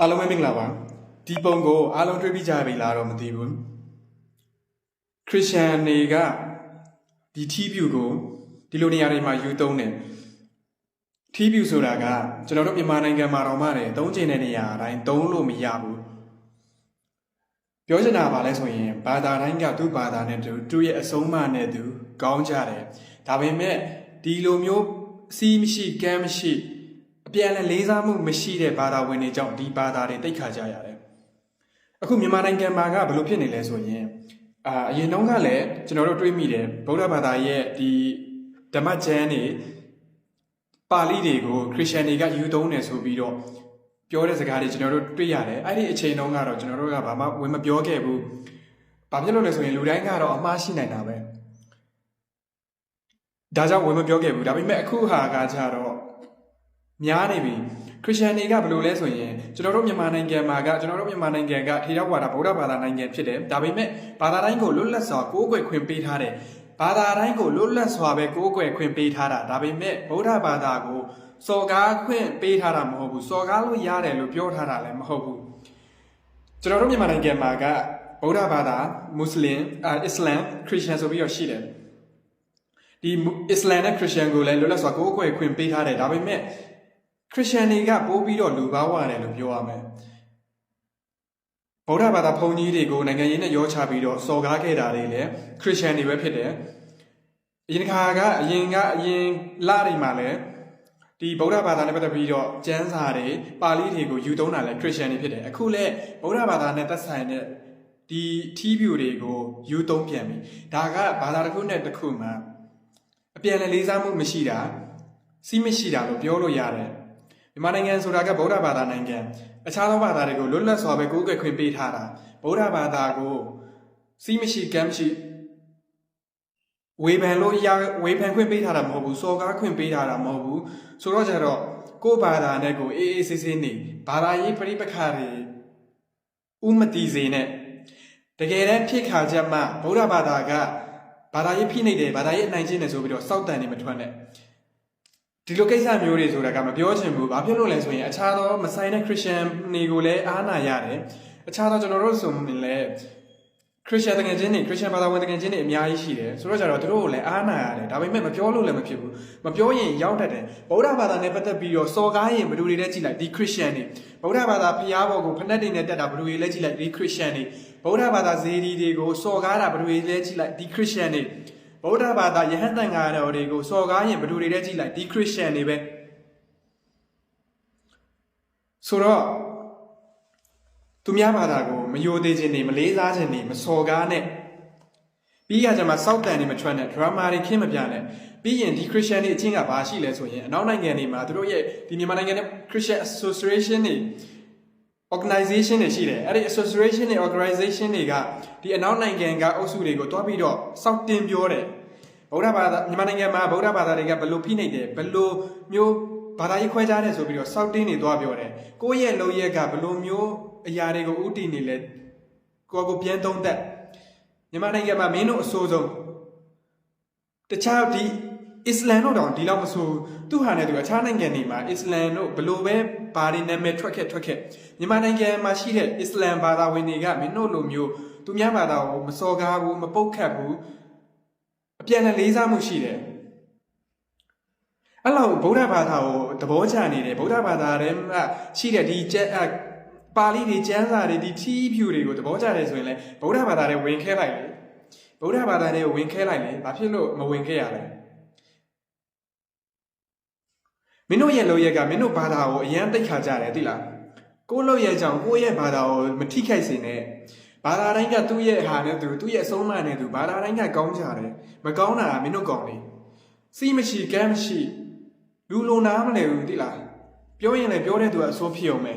အားလုံးပဲမင်္ဂလာပါဒီပုံကိုအားလုံးတွေ့ပြီးကြပြီလားတော့မသိဘူးခရစ်ယာန်တွေကဒီထီးပြူကိုဒီလိုနေရာတွေမှာယူသုံးတယ်ထီးပြူဆိုတာကကျွန်တော်တို့မြန်မာနိုင်ငံမှာတော့မှတယ်သုံးချိန်တဲ့နေရာအတိုင်းသုံးလို့မရဘူးပြောချင်တာပါလဲဆိုရင်ဘာသာတိုင်းကသူ့ဘာသာနဲ့သူသူ့ရဲ့အဆုံးအမနဲ့သူကောင်းကြတယ်ဒါပေမဲ့ဒီလိုမျိုးအစီးမရှိကမ်းမရှိ အပြန်အလှန်လေးစားမှုမရှိတဲ့ဘာသာဝင်တွေကြောင့်ဒီဘာသာတွေတိတ်ခါကြရတယ်။အခုမြန်မာနိုင်ငံမှာကဘယ်လိုဖြစ်နေလဲဆိုရင်အာအရင်တုန်းကလည်းကျွန်တော်တို့တွေးမိတယ်ဗုဒ္ဓဘာသာရဲ့ဒီဓမ္မကျမ်းတွေပါဠိတွေကိုခရစ်ယာန်တွေကယူသုံးတယ်ဆိုပြီးတော့ပြောတဲ့စကားတွေကျွန်တော်တို့တွေ့ရတယ်။အဲ့ဒီအချိန်တုန်းကတော့ကျွန်တော်တို့ကဘာမှဝင်မပြောခဲ့ဘူး။ဘာဖြစ်လို့လဲဆိုရင်လူတိုင်းကတော့အမှားရှိနိုင်တာပဲ။ဒါကြောင့်ဝင်မပြောခဲ့ဘူး။ဒါပေမဲ့အခုဟာကကြတော့ များနေပြီခရစ်ယာန်တွေကဘယ်လိုလဲဆိုရင်ကျွန်တော်တို့မြန်မာနိုင်ငံမှာကကျွန်တော်တို့မြန်မာနိုင်ငံကထေရဝါဒဗုဒ္ဓဘာသာနိုင်ငံဖြစ်တယ်ဒါပေမဲ့ဘာသာတိုင်းကိုလွတ်လပ်စွာကိုးကွယ်ခွင့်ပေးထားတယ်ဘာသာတိုင်းကိုလွတ်လပ်စွာပဲကိုးကွယ်ခွင့်ပေးထားတာဒါပေမဲ့ဗုဒ္ဓဘာသာကိုစော်ကားခွင့်ပေးထားတာမဟုတ်ဘူးစော်ကားလို့ရတယ်လို့ပြောထားတာလည်းမဟုတ်ဘူးကျွန်တော်တို့မြန်မာနိုင်ငံမှာကဗုဒ္ဓဘာသာမွတ်စလင်အာအစ္စလမ်ခရစ်ယာန်ဆိုပြီးတော့ရှိတယ်ဒီအစ္စလမ်နဲ့ခရစ်ယာန်ကိုလည်းလွတ်လပ်စွာကိုးကွယ်ခွင့်ပေးထားတယ်ဒါပေမဲ့ ခရစ်ယာန်တွေကပိုးပြီးတော့လူပါဝရတယ်လို့ပြောရမယ်ဗုဒ္ဓဘာသာဘုန်းကြီးတွေကိုနိုင်ငံရေးနဲ့ရောချပြီးတော့စော်ကားခဲ့တာတွေလည်းခရစ်ယာန်တွေပဲဖြစ်တယ်အရင်ခါကအရင်ကအရင်လတွေမှာလည်းဒီဗုဒ္ဓဘာသာနဲ့ပတ်သက်ပြီးတော့ကျမ်းစာတွေပါဠိတွေကိုယူသုံးတာလည်းခရစ်ယာန်တွေဖြစ်တယ်အခုလည်းဗုဒ္ဓဘာသာနဲ့သက်ဆိုင်တဲ့ဒီထီးပြူတွေကိုယူသုံးပြန်ပြီဒါကဘာသာတစ်ခုနဲ့တစ်ခုမှာအပြန်အလှန်လေးစားမှုမရှိတာစီးမရှိတာလို့ပြောလို့ရတယ် မြန်မာနိုင်ငံဆိုတာကဗုဒ္ဓဘာသာနိုင်ငံအခြားသောဘာသာတွေကိုလွတ်လပ်စွာပဲကိုးကွယ်ခွင့်ပေးထားတာဗုဒ္ဓဘာသာကိုစီးမရှိကမ်းမရှိဝေဖန်လို့ရဝေဖန်ခွင့်ပေးထားတာမဟုတ်ဘူးစော်ကားခွင့်ပေးထားတာမဟုတ်ဘူးဆိုတော့ကြတော့ကိုယ့်ဘာသာနဲ့ကိုအေးအေးဆေးဆေးနေဘာသာရေးပြိပခါတွေဥမတိစေနဲ့တကယ်တမ်းဖြစ်ခါချက်မှဗုဒ္ဓဘာသာကဘာသာရေးဖိနှိပ်တယ်ဘာသာရေးအနိုင်ကျင့်တယ်ဆိုပြီးတော့စောက်တန်နေမထွက်နဲ့ ဒီလိုကိစ္စမျိုးတွေဆိုတာကမပြောချင်ဘူးဘာဖြစ်လို့လဲဆိုရင်အခြားသောမဆိုင်တဲ့ခရစ်ယာန်တွေကိုလည်းအားနာရတယ်အခြားသောကျွန်တော်တို့ဆိုရင်လည်းခရစ်ယာန်တကယ်ချင်းတွေခရစ်ယာန်ဘာသာဝင်တကယ်ချင်းတွေအများကြီးရှိတယ်ဆိုတော့ကြတော့သူတို့ကိုလည်းအားနာရတယ်ဒါပေမဲ့မပြောလို့လည်းမဖြစ်ဘူးမပြောရင်ရောက်တတ်တယ်ဗုဒ္ဓဘာသာနဲ့ပတ်သက်ပြီးတော့စော်ကားရင်ဘယ်သူတွေလဲကြည့်လိုက်ဒီခရစ်ယာန်တွေဗုဒ္ဓဘာသာဖျားဘော်ကိုဖက်တွေနဲ့တက်တာဘယ်သူတွေလဲကြည့်လိုက်ဒီခရစ်ယာန်တွေဗုဒ္ဓဘာသာဇေဒီတွေကိုစော်ကားတာဘယ်သူတွေလဲကြည့်လိုက်ဒီခရစ်ယာန်တွေ ဗုဒ္ဓဘာသာယဟန်တန်ဃာတော်တွေကိုစော်ကားရင်ဘယ်သူတွေလဲကြည့်လိုက်ဒီခရစ်ယာန်တွေပဲဆိုတော့သူများဘာသာကိုမယိုသေးခြင်းနေမလေးစားခြင်းနေမစော်ကားနဲ့ပြီးရကြမှာစောက်တန်နေမထွက်နဲ့ဒရမာတွေခင်းမပြနဲ့ပြီးရင်ဒီခရစ်ယာန်တွေအချင်းကဘာရှိလဲဆိုရင်အနောက်နိုင်ငံတွေမှာသူတို့ရဲ့ဒီမြန်မာနိုင်ငံနဲ့ Christian Association တွေ organization တွေရှိတယ်အဲ့ဒီ association တွေ organization တွေကဒီအနောက်နိုင်ငံကအုပ်စုတွေကိုတွားပြီးတော့စောက်တင်ပြောတယ်ဗုဒ္ဓဘာသာမြန်မာနိုင်ငံမှာဗုဒ္ဓဘာသာတွေကဘယ်လိုဖိနှိပ်တယ်ဘယ်လိုမျိုးဘာသာရေးခွဲခြားတယ်ဆိုပြီးတော့စောက်တင်းတွေတွားပြောတယ်ကိုယ့်ရဲ့လုံရက်ကဘယ်လိုမျိုးအရာတွေကိုဥတည်နေလဲကိုယ့်ကိုပြန်သုံးသက်မြန်မာနိုင်ငံမှာမင်းတို့အဆိုးဆုံးတခြားဒီ အစ္စလမ်တို့တောင်ဒီလောက်မဆိုသူဟာနဲ့သူအခြားနိုင်ငံတွေမှာအစ္စလမ်တို့ဘလို့ပဲဘာတွေနာမည်ထွက်ခဲ့ထွက်ခဲ့မြန်မာနိုင်ငံမှာရှိတဲ့အစ္စလမ်ဘာသာဝင်တွေကမင်းတို့လိုမျိုးသူများဘာသာကိုမစော်ကားဘူးမပုတ်ခတ်ဘူးအပြန်အလှန်လေးစားမှုရှိတယ်အဲ့လောက်ဗုဒ္ဓဘာသာကိုသဘောကျနေတယ်ဗုဒ္ဓဘာသာထဲမှာရှိတဲ့ဒီကျက်ပါဠိတွေကျမ်းစာတွေဒီထီးဖြူတွေကိုသဘောကျတယ်ဆိုရင်လည်းဗုဒ္ဓဘာသာထဲဝင်ခဲလိုက်လေဗုဒ္ဓဘာသာထဲဝင်ခဲလိုက်လေဘာဖြစ်လို့မဝင်ခဲ့ရလဲ မင်းတို့ရဲ့လောရက်ကမင်းတို့ဘာသာကိုအရန်တိတ်ခါကြတယ်သိလားကိုလောရက်ကြောင့်ကိုရဲ့ဘာသာကိုမထိခိုက်စေနဲ့ဘာသာတိုင်းကသူ့ရဲ့ဟာနဲ့သူသူ့ရဲ့အဆုံးအမနဲ့သူဘာသာတိုင်းကကောင်းကြတယ်မကောင်းတာကမင်းတို့ကောင်းလေစီးမရှိကမ်းမရှိလူလိုနားမလဲဘူးသိလားပြောရင်လည်းပြောတဲ့သူကအဆိုးဖြစ်အောင်ပဲ